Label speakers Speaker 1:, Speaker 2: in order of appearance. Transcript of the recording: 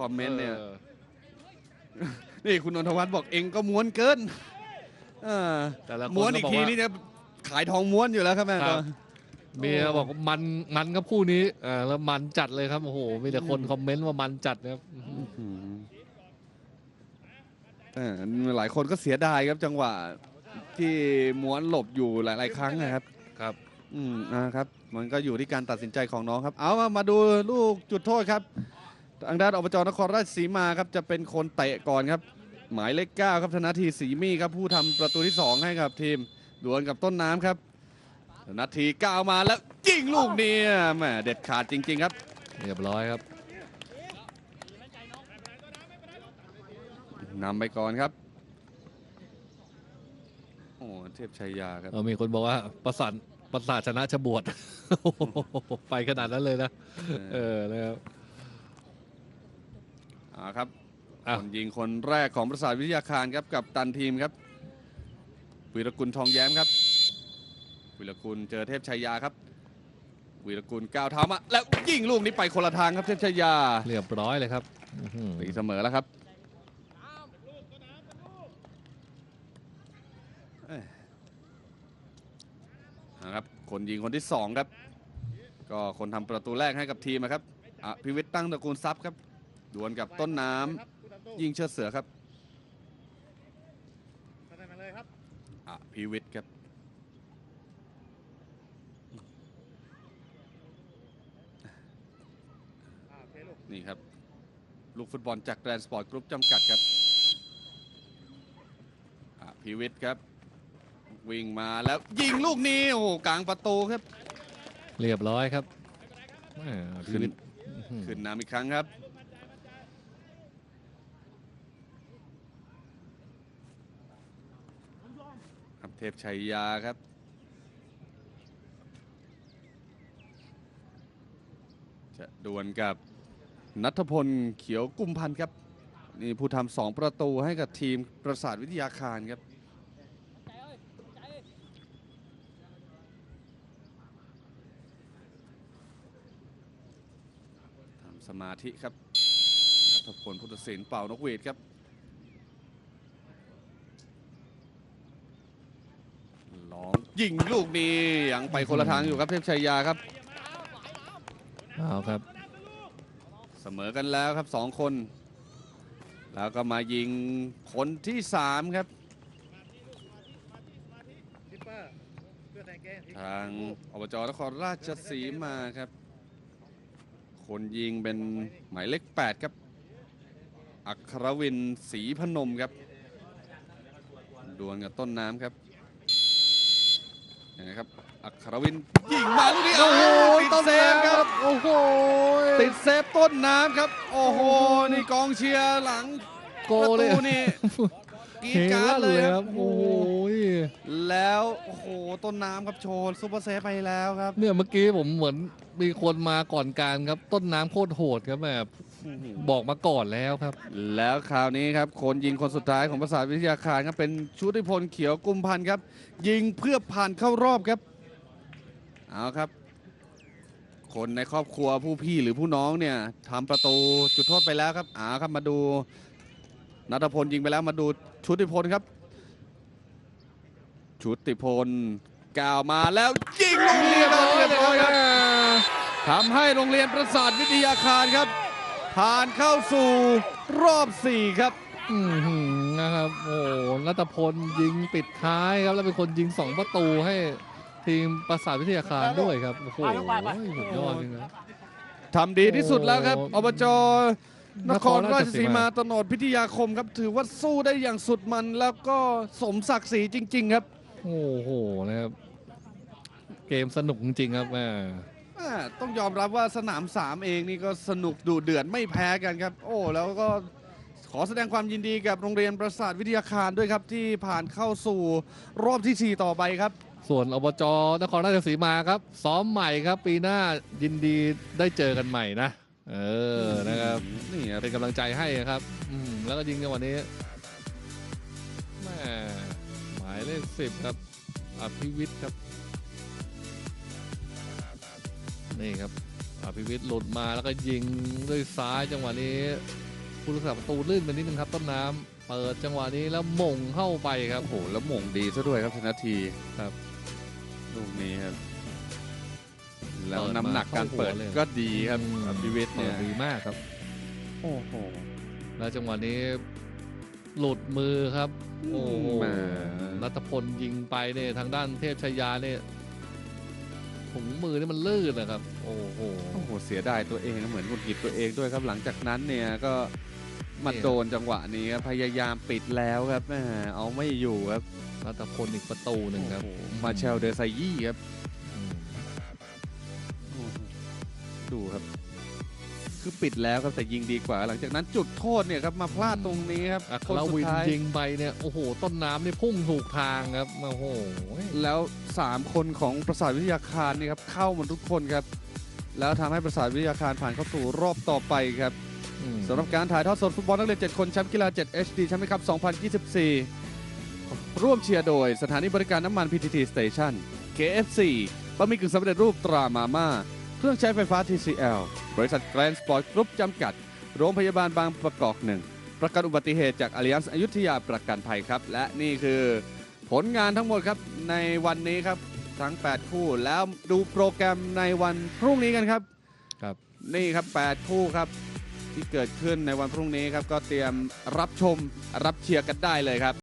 Speaker 1: คอมเมนต์เนี่ย
Speaker 2: ออ
Speaker 1: นี่คุณนนทวัฒน์บอกเองก็ม้วนเกินเออ
Speaker 2: แต่ละค
Speaker 1: ม้วน
Speaker 2: ก็
Speaker 1: อีก
Speaker 2: บ
Speaker 1: ที
Speaker 2: ว่า
Speaker 1: นี่จะขายทองม้วนอยู่แล้วครับแม่
Speaker 2: ครับ
Speaker 1: ตัว
Speaker 2: เมียบอกว่ามันมันครับคู่นี้เออแล้วมันจัดเลยครับโอ้โหมีแต่คนคอมเมนต์ว่ามันจัดนะครับ
Speaker 1: อืมเออหลายคนก็เสียดายครับจังหวะ ที่ม้วนหลบอยู่หลาย ๆ ครั้งนะครับ
Speaker 2: ครับ
Speaker 1: อืมนะครับ มันก็อยู่ที่การตัดสินใจของน้องครับ เอามามาดูลูกจุดโทษครับ ทางด้านอบจนครราชสีมาครับจะเป็นคนเตะก่อนครับ หมายเลขเก้าครับธนาทีสีมีครับผู้ทำประตูที่ 2 ให้กับทีมดวลกับต้นน้ำครับธนาทีก้าวมาแล้วยิงลูกนี้แหมเด็ดขาดจริง ๆ ครับ
Speaker 2: เรียบร้อยครับ
Speaker 1: นำไปก่อนครับโอ้เทพชัยยาครับ
Speaker 2: เออมีคนบอกว่าประสานประสาทชนะชบวดโอ้โหไปขนาดนั้นเลยนะ เออนะครับ
Speaker 1: อ่าครับ
Speaker 2: อะ
Speaker 1: คนยิงคนแรกของประสาทวิทยาคารครับกับตันทีมครับวีรกุลทองแย้มครับวีรกุลเจอเทพชัยยาครับวีรกุลก้าวเท้ามาแล้วยิงลูกนี้ไปคนละทางครับเทพชัยยา
Speaker 2: เรียบร้อยเลยครับอื้อหือ
Speaker 1: ตีเสมอแล้วครับเอ้ยนะครับคนยิงคนที่สองครับ ก็คนทำประตูแรกให้กับทีมนะครับอภิวิทย์ตั้งตระกูลทรัพย์ครับ ดวลกับต้นน้ำยิงเชิดเสือครับอภิวิทย์ครับนี่ครับ ลูกฟุตบอลจากแกรนด์สปอร์ตกรุ๊ปจำกัดครับอภิวิทย์ครับ วิ่งมาแล้วยิงลูกนี้โอ้โหกลางประตูครับ
Speaker 2: เรียบร้อยครับแหม่
Speaker 1: ขึ้น
Speaker 2: ชีวิตอื้อหือ
Speaker 1: ขึ้นนำอีกครั้งครับ ครับเทพชัยยาครับ จะดวลกับนัทพลเขียวกุมพันธ์ครับนี่ผู้ทำสองประตูให้กับทีมประสาทวิทยาคารครับทำสมาธิครับนัทพลพุทธศิลป์เป่านกหวีดครับ ลอง ยิงลูกนี้ยังไปคนละทางอยู่ครับเทพชัยยาครับ
Speaker 2: เอาครับ
Speaker 1: เสมอกันแล้วครับสองคน แล้วก็มายิงคนที่สามครับ ทางอบจนครราชสีมาครับ คนยิงเป็นหมายเลข8ครับ อัครวินศรีพนมครับ ดวลกับต้นน้ำครับ ยังไงครับ อัครวินยิงมาลูกนี้โอ้โหติดเซฟครับ
Speaker 2: โอ้โห
Speaker 1: ติดเซฟต้นน้ำครับ โอ้โห นี่กองเชียร์หลัง
Speaker 2: โก
Speaker 1: ประ
Speaker 2: เลย
Speaker 1: ตูนี่กรีดกรารเลยครับ
Speaker 2: โอ้โห
Speaker 1: แล้วโอ้โห ต้นน้ำครับโชว์ซุปเปอร์เซฟไปแล้วครับ
Speaker 2: เนี่ยเมื่อกี้ผมเหมือนมีคนมาก่อนการครับ ต้นน้ำโคตรโหดครับแบบ บอกมาก่อนแล้วครับ
Speaker 1: แล้วคราวนี้ครับคนยิงคนสุดท้ายของประสาทวิทยาคารครับเป็นชุติพลเขียวกุมพันธ์ครับ ยิงเพื่อผ่านเข้ารอบครับเอาครับ คนในครอบครัวผู้พี่หรือผู้น้องเนี่ยทำประตูจุดโทษไปแล้วครับเอาครับมาดูนัทพลยิงไปแล้วมาดูชุติพลครับ ชุติพลกล่าวมาแล้วยิงลูกเรียบร้อยเรียบร้อยครับทำให้โรงเรียนประสาทวิทยาคารครับ ผ่านเข้าสู่รอบ 4 ครับ
Speaker 2: อือหือนะครับ โอ้โหนัทพลยิงปิดท้ายครับ แล้วเป็นคนยิงสองประตูให้ทีมประสาทวิทยาคารด้วยครับ โอ้โหสุดยอดจริงนะ
Speaker 1: ทำดีที่สุดแล้วครับ
Speaker 2: โอ้
Speaker 1: อบจนครราชสีมา
Speaker 2: มา
Speaker 1: ตโนดพิทยาคมครับ ถือว่าสู้ได้อย่างสุดมันแล้วก็สมศักดิ์ศรีจริง ๆ ครับ
Speaker 2: โอ้โหนะครับ เกมสนุกจริงๆครับแม่
Speaker 1: อ่าต้องยอมรับว่าสนาม3เองนี่ก็สนุกดูเดือดไม่แพ้กันครับ โอ้แล้วก็ขอแสดงความยินดีกับโรงเรียนประสาทวิทยาคารด้วยครับ ที่ผ่านเข้าสู่รอบทีสี่4 ต่อไปครับ
Speaker 2: ส่วนอบจนครราชสีมาครับ ซ้อมใหม่ครับ ปีหน้ายินดีได้เจอกันใหม่นะ เออนะครับ
Speaker 1: นี่ครับ
Speaker 2: เป็นกำลังใจให้ครับอืมแล้วก็ยิงในวันนี้แม่หมายเลขสิบครับอภิวิทย์ครับ นี่ครับอภิวิทย์หลุดมาแล้วก็ยิงด้วยซ้ายจังหวะนี้ผู้รักษาประตูลื่นไปนิดนึงครับต้นน้ำเปิดจังหวะนี้แล้วหม่งเข้าไปครับ
Speaker 1: โอ้โหแล้วหม่งดีซะด้วยครับธนาที
Speaker 2: ครับ
Speaker 1: ลูกนี้ครับแล้ว
Speaker 2: เปิดมา
Speaker 1: น้ำหนักการเปิด
Speaker 2: เข้าหัวเลย
Speaker 1: ก็ดีครับ
Speaker 2: อืม
Speaker 1: อภิวิทย์
Speaker 2: เปิ
Speaker 1: เนี่
Speaker 2: ด
Speaker 1: ย
Speaker 2: ดีมากครับ
Speaker 1: โอ้โห
Speaker 2: แล้วจังหวะนี้หลุดมือครับ โอ้โห
Speaker 1: แหม
Speaker 2: รัตพลยิงไปเนี่ยทางด้านเทพชายาเนี่ย ถุงมือนี่มันลื่นนะครับ โอ้โห
Speaker 1: โอ้โหเสียดายตัวเองนะเหมือนหงุดหงิดตัวเองด้วยครับหลังจากนั้นเนี่ยก็มา
Speaker 2: เนี่ย
Speaker 1: โดนจังหวะนี้ครับพยายามปิดแล้วครับแหมเอาไม่อยู่ครับ
Speaker 2: รัตพลอีกประตูหนึ่งครับ
Speaker 1: โอ้โหมาเชลเดอไซยี่ครับ
Speaker 2: อืม
Speaker 1: โอ้โหดูครับ คือปิดแล้วครับแต่ยิงดีกว่า หลังจากนั้นจุดโทษเนี่ยครับมาพลาดตรงนี้ครับ
Speaker 2: อัค
Speaker 1: คน
Speaker 2: ร
Speaker 1: สุด
Speaker 2: วิน
Speaker 1: ท้าย
Speaker 2: ยิงไปเนี่ยโอ้โห ต้นน้ำนี่พุ่งถูกทางครับโอ้โห
Speaker 1: แล้ว 3 คนของประสาทวิทยาคารนี่ครับเข้าหมดทุกคนครับ แล้วทำให้ประสาทวิทยาคารผ่านเข้าสู่รอบต่อไปครับ
Speaker 2: อืม
Speaker 1: สำหรับการถ่ายทอดสดฟุตบอลนักเรียน7คนแชมป์กีฬา 7 HD แชมป์ครับ2024 ร่วมเชียร์โดยสถานีบริการน้ำมัน PTT Station KFC บะหมี่กึ่งสำเร็จรูปตรามาม่า เครื่องใช้ไฟฟ้า TCL บริษัทแกรนด์สปอร์ตกรุ๊ปจำกัด โรงพยาบาลบางประกอบหนึ่ง ประกันอุบัติเหตุจาก Allianz อยุธยาประกันภัยครับ และนี่คือผลงานทั้งหมดครับในวันนี้ครับทั้ง 8 คู่แล้วดูโปรแกรมในวันพรุ่งนี้กันครับ
Speaker 2: ครับ
Speaker 1: นี่ครับ 8 คู่ครับที่เกิดขึ้นในวันพรุ่งนี้ครับก็เตรียมรับชมรับเชียร์กันได้เลยครับ